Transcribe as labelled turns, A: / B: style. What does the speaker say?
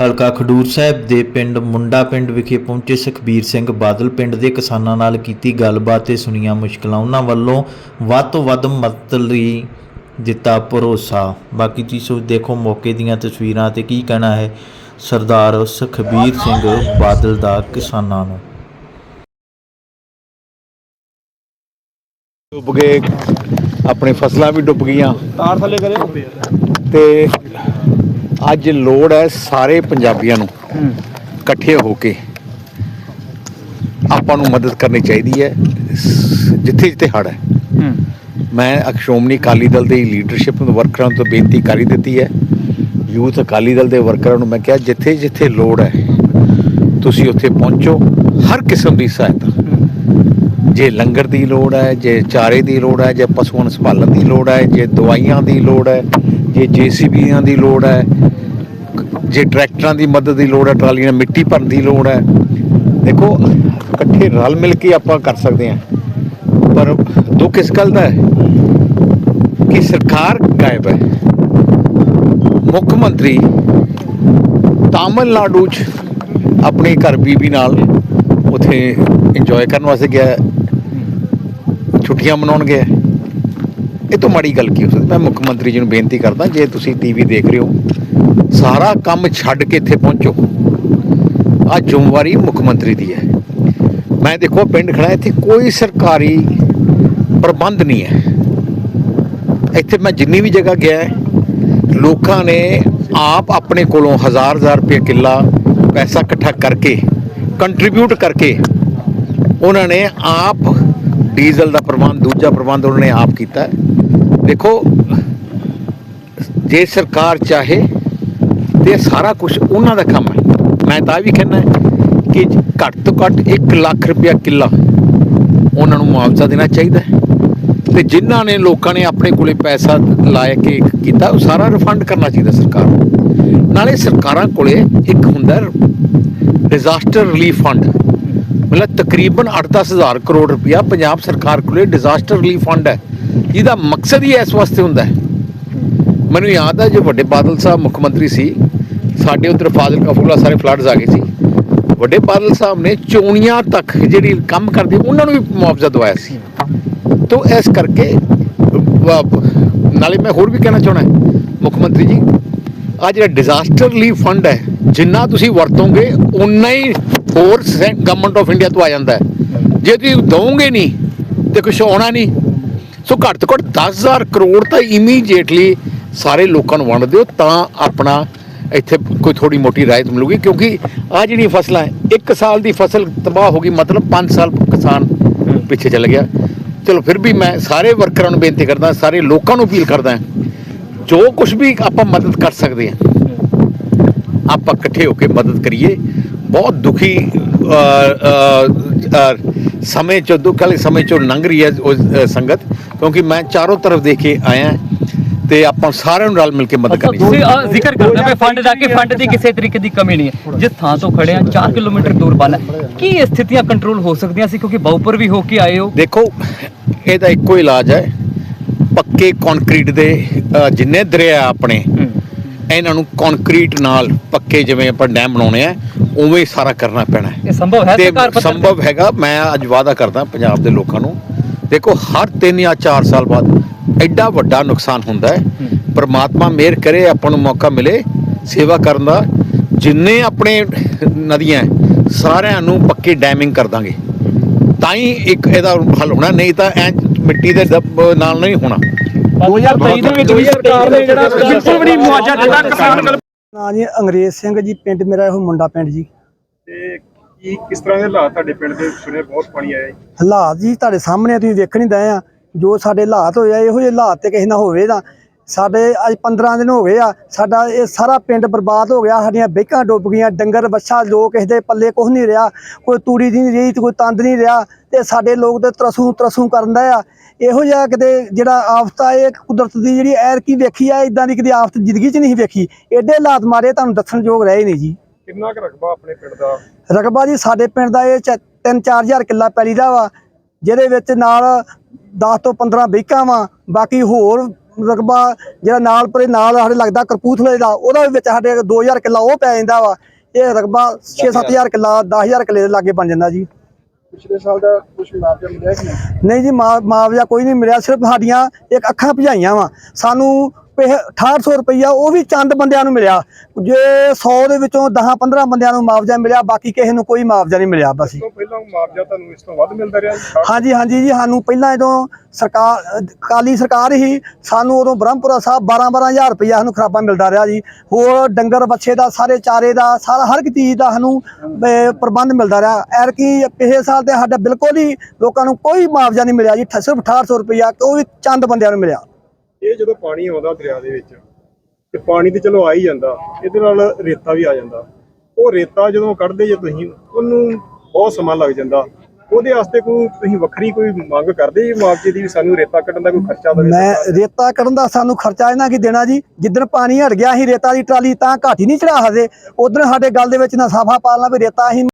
A: ਹਲਕਾ ਖਡੂਰ ਸਾਹਿਬ ਦੇ ਪਿੰਡ ਮੁੰਡਾ ਪਿੰਡ ਵਿਖੇ ਪਹੁੰਚੇ ਸੁਖਬੀਰ ਸਿੰਘ ਬਾਦਲ ਪਿੰਡ ਦੇ ਕਿਸਾਨਾਂ ਨਾਲ ਕੀਤੀ ਗੱਲਬਾਤ ਤੇ ਸੁਣੀਆਂ ਮੁਸ਼ਕਲਾਂ। ਉਹਨਾਂ ਵੱਲੋਂ ਵੱਧ ਤੋਂ ਵੱਧ ਮਦਦ ਲਈ ਦਿੱਤਾ ਭਰੋਸਾ। ਬਾਕੀ ਤੁਸੀਂ ਦੇਖੋ ਮੌਕੇ ਦੀਆਂ ਤਸਵੀਰਾਂ ਤੇ ਕੀ ਕਹਿਣਾ ਹੈ ਸਰਦਾਰ ਸੁਖਬੀਰ ਸਿੰਘ ਬਾਦਲ ਦਾ ਕਿਸਾਨਾਂ ਨੂੰ।
B: ਡੁੱਬ ਗਏ ਆਪਣੀ ਫਸਲਾਂ ਵੀ ਡੁੱਬ ਗਈਆਂ।
C: ਤਾਰ ਥੱਲੇ ਕਰੇ
B: ਤੇ ਅੱਜ ਲੋੜ ਹੈ ਸਾਰੇ ਪੰਜਾਬੀਆਂ ਨੂੰ ਇਕੱਠੇ ਹੋ ਕੇ ਆਪਾਂ ਨੂੰ ਮਦਦ ਕਰਨੀ ਚਾਹੀਦੀ ਹੈ ਜਿੱਥੇ ਜਿੱਥੇ ਹੜ ਹੈ। ਮੈਂ ਅਕਸ਼ੋਮਨੀ ਅਕਾਲੀ ਦਲ ਦੇ ਲੀਡਰਸ਼ਿਪ ਨੂੰ ਵਰਕਰਾਂ ਤੋਂ ਬੇਨਤੀ ਕਰੀ ਦਿੱਤੀ ਹੈ। ਯੂਥ ਅਕਾਲੀ ਦਲ ਦੇ ਵਰਕਰਾਂ ਨੂੰ ਮੈਂ ਕਿਹਾ ਜਿੱਥੇ ਜਿੱਥੇ ਲੋੜ ਹੈ ਤੁਸੀਂ ਉੱਥੇ ਪਹੁੰਚੋ ਹਰ ਕਿਸਮ ਦੀ ਸਹਾਇਤਾ। ਜੇ ਲੰਗਰ ਦੀ ਲੋੜ ਹੈ ਜੇ ਚਾਰੇ ਦੀ ਲੋੜ ਹੈ ਜੇ ਪਸ਼ੂਆਂ ਸੰਭਾਲਣ ਦੀ ਲੋੜ ਹੈ ਜੇ ਦਵਾਈਆਂ ਦੀ ਲੋੜ ਹੈ ਜੇ ਜੀਸੀਬੀਆਂ ਦੀ ਲੋੜ ਹੈ, ਜੇ ਟਰੈਕਟਰਾਂ ਦੀ ਮਦਦ ਦੀ ਲੋੜ ਹੈ, ਟਰਾਲੀਆਂ, ਮਿੱਟੀ ਭਰਨ ਦੀ ਲੋੜ ਹੈ, ਦੇਖੋ, ਇਕੱਠੇ ਰਲ ਮਿਲ ਕੇ ਆਪਾਂ ਕਰ ਸਕਦੇ ਹਾਂ। ਪਰ ਦੁੱਖ ਇਸ ਗੱਲ ਦਾ ਹੈ ਕਿ ਸਰਕਾਰ ਗਾਇਬ ਹੈ। ਮੁੱਖ ਮੰਤਰੀ ਤਾਮਿਲਨਾਡੂ 'ਚ ਆਪਣੇ ਘਰ ਬੀਬੀ ਨਾਲ ਉਥੇ ਇੰਜੋਏ ਕਰਨ ਵਾਸਤੇ ਗਿਆ ਛੁੱਟੀਆਂ ਮਨਾਉਣ ਗਿਆ ਇਹ ਤੋਂ ਮਾੜੀ ਗੱਲ ਕੀ ਹੋ ਸਕਦੀ? ਮੈਂ ਮੁੱਖ ਮੰਤਰੀ ਜੀ ਨੂੰ ਬੇਨਤੀ ਕਰਦਾ, ਜੇ ਤੁਸੀਂ ਟੀਵੀ ਦੇਖ ਰਹੇ ਹੋ, ਸਾਰਾ ਕੰਮ ਛੱਡ ਕੇ ਇੱਥੇ ਪਹੁੰਚੋ। ਆ ਜ਼ਿੰਮੇਵਾਰੀ ਮੁੱਖ ਮੰਤਰੀ ਦੀ ਹੈ। ਮੈਂ ਦੇਖੋ, ਪਿੰਡ ਖੜਾ, ਇੱਥੇ ਕੋਈ ਸਰਕਾਰੀ ਪ੍ਰਬੰਧ ਨਹੀਂ ਹੈ। ਇੱਥੇ ਮੈਂ ਜਿੰਨੀ ਵੀ ਜਗ੍ਹਾ ਗਿਆ, ਲੋਕਾਂ ਨੇ ਆਪ ਆਪਣੇ ਕੋਲੋਂ ਹਜ਼ਾਰ ਹਜ਼ਾਰ ਰੁਪਏ ਕਿੱਲਾ ਪੈਸਾ ਇਕੱਠਾ ਕਰਕੇ ਕੰਟਰੀਬਿਊਟ ਕਰਕੇ, ਉਹਨਾਂ ਨੇ ਆਪ ਡੀਜ਼ਲ ਦਾ ਪ੍ਰਬੰਧ, ਦੂਜਾ ਪ੍ਰਬੰਧ ਉਹਨਾਂ ਨੇ ਆਪ ਕੀਤਾ ਹੈ। ਦੇਖੋ, ਜੇ ਸਰਕਾਰ ਚਾਹੇ ਤੇ ਸਾਰਾ ਕੁਝ ਉਹਨਾਂ ਦਾ ਕੰਮ ਹੈ। ਮੈਂ ਤਾਂ ਵੀ ਕਹਿੰਦਾ ਕਿ ਘੱਟ ਤੋਂ ਘੱਟ 1 ਲੱਖ ਰੁਪਇਆ ਕਿੱਲਾ ਉਹਨਾਂ ਨੂੰ ਮੁਆਵਜ਼ਾ ਦੇਣਾ ਚਾਹੀਦਾ ਹੈ। ਤੇ ਜਿਨ੍ਹਾਂ ਨੇ ਲੋਕਾਂ ਨੇ ਆਪਣੇ ਕੋਲੇ ਪੈਸਾ ਲਾਇਆ ਕੇ ਕੀਤਾ, ਉਹ ਸਾਰਾ ਰਿਫੰਡ ਕਰਨਾ ਚਾਹੀਦਾ ਸਰਕਾਰ ਨੂੰ। ਨਾਲੇ ਸਰਕਾਰਾਂ ਕੋਲੇ ਇੱਕ ਹੁੰਦਾ ਡਿਜ਼ਾਸਟਰ ਰਿਲੀਫ ਫੰਡ ਮਤਲਬ ਤਕਰੀਬਨ 8-10 ਹਜ਼ਾਰ ਕਰੋੜ ਰੁਪਇਆ ਪੰਜਾਬ ਸਰਕਾਰ ਕੋਲੇ ਡਿਜ਼ਾਸਟਰ ਰਿਲੀਫ ਫੰਡ ਹੈ। ਜਿਹਦਾ ਮਕਸਦ ਹੀ ਇਸ ਵਾਸਤੇ ਹੁੰਦਾ ਹੈ। ਮੈਨੂੰ ਯਾਦ ਹੈ, ਜੋ ਵੱਡੇ ਬਾਦਲ ਸਾਹਿਬ ਮੁੱਖ ਮੰਤਰੀ ਸੀ, ਸਾਡੇ ਉਧਰ ਫਾਜ਼ਿਲ ਕਫੂਲਾ ਸਾਰੇ ਫਲੱਡਸ ਆ ਗਏ ਸੀ। ਵੱਡੇ ਬਾਦਲ ਸਾਹਿਬ ਨੇ ਚੋਣੀਆਂ ਤੱਕ ਜਿਹੜੀ ਕੰਮ ਕਰਦੇ, ਉਹਨਾਂ ਨੂੰ ਵੀ ਮੁਆਵਜ਼ਾ ਦਵਾਇਆ ਸੀ। ਤੋ ਇਸ ਕਰਕੇ ਨਾਲੇ ਮੈਂ ਹੋਰ ਵੀ ਕਹਿਣਾ ਚਾਹਣਾ ਮੁੱਖ ਮੰਤਰੀ ਜੀ ਆ ਜਿਹੜਾ ਡਿਜ਼ਾਸਟਰ ਰਿਲੀਫ ਫੰਡ ਹੈ, ਜਿੰਨਾ ਤੁਸੀਂ ਵਰਤੋਗੇ ਉਨਾ ਹੀ ਹੋਰ ਗਵਰਨਮੈਂਟ ਆਫ ਇੰਡੀਆ ਤੋਂ ਆ ਜਾਂਦਾ ਜੇ ਤੁਸੀਂ ਦਵੋਗੇ ਨਹੀਂ, ਤੇ ਕੁਝ ਆਉਣਾ ਨਹੀਂ। ਸੋ ਘੱਟ ਤੋਂ ਘੱਟ 10000 ਕਰੋੜ ਤਾਂ ਇਮੀਡੀਏਟਲੀ ਸਾਰੇ ਲੋਕਾਂ ਨੂੰ ਵੰਡ ਦਿਓ, ਤਾਂ ਆਪਣਾ ਇੱਥੇ ਕੋਈ ਥੋੜੀ ਮੋਟੀ ਰਾਇਤ ਮਿਲੂਗੀ। ਕਿਉਂਕਿ ਆ ਜਿਹੜੀ ਫਸਲਾਂ ਇੱਕ ਸਾਲ ਦੀ ਫਸਲ ਤਬਾਹ ਹੋ ਗਈ, ਮਤਲਬ 5 ਸਾਲ ਕਿਸਾਨ ਪਿੱਛੇ ਚੱਲ ਗਿਆ। ਚਲੋ ਫਿਰ ਵੀ ਮੈਂ ਸਾਰੇ ਵਰਕਰਾਂ ਨੂੰ ਬੇਨਤੀ ਕਰਦਾ, ਸਾਰੇ ਲੋਕਾਂ ਨੂੰ ਅਪੀਲ ਕਰਦਾ ਜੋ ਕੁਝ ਵੀ ਆਪਾਂ ਮਦਦ ਕਰ ਸਕਦੇ ਹਾਂ, ਆਪਾਂ ਇਕੱਠੇ ਹੋ ਕੇ ਮਦਦ ਕਰੀਏ। ਬਹੁਤ ਦੁਖੀ ਸਮੇਂ ਚੋਂ ਦੁੱਖ ਵਾਲੇ ਸਮੇਂ ਚੋਂ ਲੰਘ ਰਹੀ ਹੈ ਉਹ ਸੰਗਤ। ਕਿਉਂਕਿ ਮੈਂ ਚਾਰੋਂ ਤਰਫ ਦੇਖ ਕੇ ਆਇਆ ਤੇ ਆਪਾਂ ਸਾਰਿਆਂ ਨੂੰ ਰਲ ਮਿਲ ਕੇ ਮਦਦ ਕਰਨੀ
D: ਤੁਸੀਂ ਜ਼ਿਕਰ ਕਰਦੇ ਪਏ ਫੰਡ ਦਾ ਕਿ ਫੰਡ ਦੀ ਕਿਸੇ ਤਰੀਕੇ ਦੀ ਕਮੀ ਨਹੀਂ ਹੈ। ਜਿਸ ਥਾਂ ਤੋਂ ਖੜੇ ਆ 4 ਕਿਲੋਮੀਟਰ ਦੂਰ ਬੰਨ ਕੀ ਸਥਿਤੀਆਂ ਕੰਟਰੋਲ ਹੋ ਸਕਦੀਆਂ ਸੀ? ਕਿਉਂਕਿ ਬਾਉਪਰ ਵੀ ਹੋ ਕੇ ਆਏ ਹੋ।
B: ਦੇਖੋ ਇਹਦਾ ਇੱਕੋ ਇਲਾਜ ਹੈ। ਪੱਕੇ ਕੰਕਰੀਟ ਦੇ ਜਿੰਨੇ ਦਰਿਆ ਆਪਣੇ ਇਹਨਾਂ ਨੂੰ ਕੰਕਰੀਟ ਨਾਲ ਪੱਕੇ ਜਿਵੇਂ ਆਪਾਂ ਡੈਮ ਬਣਾਉਣੇ ਆ ਉਵੇਂ ਹੀ ਸਾਰਾ ਕਰਨਾ ਪੈਣਾ ਹੈ।
D: ਇਹ ਸੰਭਵ ਹੈ
B: ਤੇ
D: ਸਰਕਾਰ ਪੱਧਰ ਤੇ?
B: ਸੰਭਵ ਹੈਗਾ ਮੈਂ ਅੱਜ ਵਾਅਦਾ ਕਰਦਾ ਪੰਜਾਬ ਦੇ ਲੋਕਾਂ ਨੂੰ। ਦੇਖੋ ਹਰ 3 ਜਾਂ 4 ਸਾਲ ਬਾਅਦ ਐਡਾ ਵੱਡਾ ਨੁਕਸਾਨ ਹੁੰਦਾ ਹੈ। ਪ੍ਰਮਾਤਮਾ ਮਿਹਰ ਕਰੇ ਆਪਾਂ ਨੂੰ ਮੌਕਾ ਮਿਲੇ ਸੇਵਾ ਕਰਨ ਦਾ। ਜਿੰਨੇ ਆਪਣੇ ਨਦੀਆਂ ਹੈ, ਸਾਰਿਆਂ ਨੂੰ ਪੱਕੇ ਡੈਮਿੰਗ ਕਰ ਦਾਂਗੇ। ਤਾਂ ਹੀ ਇੱਕ ਇਹਦਾ ਹੱਲ ਹੋਣਾ ਨਹੀਂ ਤਾਂ ਐ ਮਿੱਟੀ ਦੇ ਦੱਬ ਨਾਲ ਨਹੀਂ ਹੋਣਾ।
C: 2023 ਦੇ ਵਿੱਚ ਵੀ ਸਰਕਾਰ ਨੇ ਜਿਹੜਾ ਬਿਲਕੁਲ ਵੀ ਨਹੀਂ ਮੁਆਵਜ਼ਾ ਦਿੱਤਾ ਕਿਸਾਨ ਨੂੰ
E: ਨਾਂ ਜੀ ਅੰਗਰੇਜ਼ ਸਿੰਘ ਜੀ ਪਿੰਡ ਮੇਰਾ ਇਹੋ ਮੁੰਡਾ ਪਿੰਡ ਜੀ।
C: ਤੇ ਕੀ ਕਿਸ ਤਰ੍ਹਾਂ ਦੇ ਹਾਲਾਤ ਤੁਹਾਡੇ ਪਿੰਡ ਦੇ ਸੁਣੇ ਬਹੁਤ ਪਾਣੀ ਆਇਆ ਜੀ?
E: ਹਾਲਾਤ ਜੀ ਤੁਹਾਡੇ ਸਾਹਮਣੇ ਤੁਸੀਂ ਵੇਖਣ ਹੀ ਦਏ ਆ। ਜੋ ਸਾਡੇ ਹਾਲਾਤ ਹੋਏ ਆ ਇਹੋ ਜਿਹੇ ਹਾਲਾਤ ਤੇ ਕਿਸੇ ਨਾਲ ਹੋਵੇ ਤਾਂ ਸਾਡੇ ਅੱਜ 15 ਦਿਨ ਹੋ ਗਏ ਆ ਸਾਡਾ ਇਹ ਸਾਰਾ ਪਿੰਡ ਬਰਬਾਦ ਹੋ ਗਿਆ ਸਾਡੀਆਂ ਬੇਕਾਂ ਡੁੱਬ ਗਈਆਂ ਡੰਗਰ ਬੱਛਾ ਲੋਕ ਕਿਸੇ ਦੇ ਪੱਲੇ ਕੁਝ ਨਹੀਂ ਰਿਹਾ ਕੋਈ ਤੂੜੀ ਦੀ ਨਹੀਂ ਰਹੀ ਤੇ ਕੋਈ ਤੰਦ ਨਹੀਂ ਰਿਹਾ ਤੇ ਸਾਡੇ ਲੋਕ ਤੇ ਤਰਸੂ ਤਰਸੂ ਕਰਨ ਦਾ ਆ। ਇਹੋ ਜਿਹਾ ਕਿਤੇ ਜਿਹੜਾ ਆਫਤ ਆ ਇਹ ਕੁਦਰਤ ਦੀ ਜਿਹੜੀ ਐਰ ਕੀ ਵੇਖੀ ਆ ਇਦਾਂ ਦੀ ਕਦੀ ਆਫਤ ਜ਼ਿੰਦਗੀ 'ਚ ਨਹੀਂ ਵੇਖੀ। ਐਡੇ ਹਾਲਾਤ ਮਾਰੇ ਤੁਹਾਨੂੰ ਦੱਸਣ ਯੋਗ ਰਹੇ ਨਹੀਂ ਜੀ।
C: ਕਿੰਨਾ ਕੁ ਰਕਬਾ ਆਪਣੇ ਪਿੰਡ ਦਾ?
E: ਰਕਬਾ ਜੀ ਸਾਡੇ ਪਿੰਡ ਦਾ ਇਹ 3-4000 ਕਿੱਲਾ ਪੈਲੀ ਦਾ ਵਾ ਜਿਹਦੇ ਵਿੱਚ ਨਾਲ 10 ਤੋਂ 15 ਬੀਕਾਂ ਵਾ ਬਾਕੀ ਹੋਰ ਰਕਬਾ ਜਿਹੜਾ ਨਾਲ ਪਰੇ ਨਾਲ ਸਾਡੇ ਲੱਗਦਾ ਕਰਪੂਥਲੇ ਦਾ ਉਹਦਾ ਵੀ ਵਿੱਚ ਸਾਡੇ 2000 ਕਿੱਲਾ ਉਹ ਪੈ ਜਾਂਦਾ ਵਾ। ਇਹ ਰਕਬਾ 6-7000 ਕਿੱਲਾ 10000 ਕਿੱਲੇ ਦੇ ਲਾਗੇ ਬਣ ਜਾਂਦਾ ਜੀ।
C: ਪਿਛਲੇ ਸਾਲ ਦਾ ਕੁਝ ਮੁਆਵਜ਼ਾ ਮਿਲਿਆ ਕਿ ਨਹੀਂ?
E: ਨਹੀਂ ਜੀ ਮੁਆ- ਮੁਆਵਜ਼ਾ ਕੋਈ ਨਹੀਂ ਮਿਲਿਆ ਸਿਰਫ ਸਾਡੀਆਂ ਇੱਕ ਅੱਖਾਂ ਭਜਾਈਆਂ ਵਾ। ਸਾਨੂੰ 6800 ਰੁਪਈਆ ਉਹ ਵੀ ਚੰਦ ਬੰਦਿਆਂ ਨੂੰ ਮਿਲਿਆ। ਜੇ 100 ਦੇ ਵਿੱਚੋਂ 10-15 ਬੰਦਿਆਂ ਨੂੰ ਮੁਆਵਜ਼ਾ ਮਿਲਿਆ ਬਾਕੀ ਕਿਸੇ ਨੂੰ ਕੋਈ ਮੁਆਵਜ਼ਾ ਨਹੀਂ ਮਿਲਿਆ ਬਸ ਜੀ।
C: ਤੋਂ ਪਹਿਲਾਂ ਮੁਆਵਜ਼ਾ ਤੁਹਾਨੂੰ ਇਸ ਤੋਂ ਵੱਧ ਮਿਲਦਾ ਰਿਹਾ ਜੀ?
E: ਹਾਂਜੀ ਹਾਂਜੀ ਜੀ ਸਾਨੂੰ ਪਹਿਲਾਂ ਜਦੋਂ ਸਰਕਾਰ ਅਹ ਕਾਲੀ ਸਰਕਾਰ ਹੀ ਸਾਨੂੰ ਉਦੋਂ ਬ੍ਰਹਮਪੁਰਾ ਸਾਹਿਬ 12-12000 ਰੁਪਈਆ ਸਾਨੂੰ ਖਰਾਬਾ ਮਿਲਦਾ ਰਿਹਾ ਜੀ। ਹੋਰ ਡੰਗਰ ਬੱਚੇ ਦਾ ਸਾਰੇ ਚਾਰੇ ਦਾ ਸਾਰਾ ਹਰ ਇੱਕ ਚੀਜ਼ ਦਾ ਸਾਨੂੰ ਅਹ, ਪ੍ਰਬੰਧ ਮਿਲਦਾ ਰਿਹਾ। ਐਰ ਕੀ ਪਿਛਲੇ ਸਾਲ ਤੇ ਸਾਡਾ ਬਿਲਕੁਲ ਹੀ ਲੋਕਾਂ ਨੂੰ ਕੋਈ ਮੁਆਵਜ਼ਾ ਨਹੀਂ ਮਿਲਿਆ ਜੀ ਸਿਰਫ 6800 ਰੁਪਈਆ ਉਹ ਵੀ ਚੰਦ ਬੰਦਿਆਂ ਨੂੰ ਮਿਲਿਆ।
C: ਇਹ ਜਦੋਂ ਪਾਣੀ ਆਉਂਦਾ ਦਰਿਆ ਦੇ ਵਿੱਚ ਤੇ ਪਾਣੀ ਤੇ ਚਲੋ ਆ ਹੀ ਜਾਂਦਾ ਇਹਦੇ ਨਾਲ ਰੇਤਾ ਵੀ ਆ ਜਾਂਦਾ। ਉਹ ਰੇਤਾ ਜਦੋਂ ਕੱਢਦੇ ਜੇ ਤੁਸੀਂ ਉਹਨੂੰ ਬਹੁਤ ਸਮਾਂ ਲੱਗ ਜਾਂਦਾ। ਉਹਦੇ ਵਾਸਤੇ ਕੋਈ ਤੁਸੀਂ ਵੱਖਰੀ ਕੋਈ ਮੰਗ ਕਰਦੇ ਜੀ ਮੁਆਵਜ਼ੇ ਦੀ ਵੀ ਸਾਨੂੰ ਰੇਤਾ ਕੱਢਣ ਦਾ ਕੋਈ ਖਰਚਾ ਦੇਵੇ
E: ਮੈਂ ਰੇਤਾ ਕੱਢਣ ਦਾ ਸਾਨੂੰ ਖਰਚਾ ਇਹਨਾਂ ਕੀ ਦੇਣਾ ਜੀ? ਜਿੱਦਣ ਪਾਣੀ ਹਟ ਗਿਆ ਅਸੀਂ ਰੇਤਾ ਦੀ ਟਰਾਲੀ ਤਾਂ ਘਾਟੀ ਨਹੀਂ ਚੜਾ ਸਕਦੇ। ਉਧਰ ਸਾਡੇ ਗੱਲ ਦੇ ਵਿੱਚ ਨਾ ਸਾਫਾ ਪਾਲਣਾ ਵੀ ਰੇਤਾ ਅਸੀਂ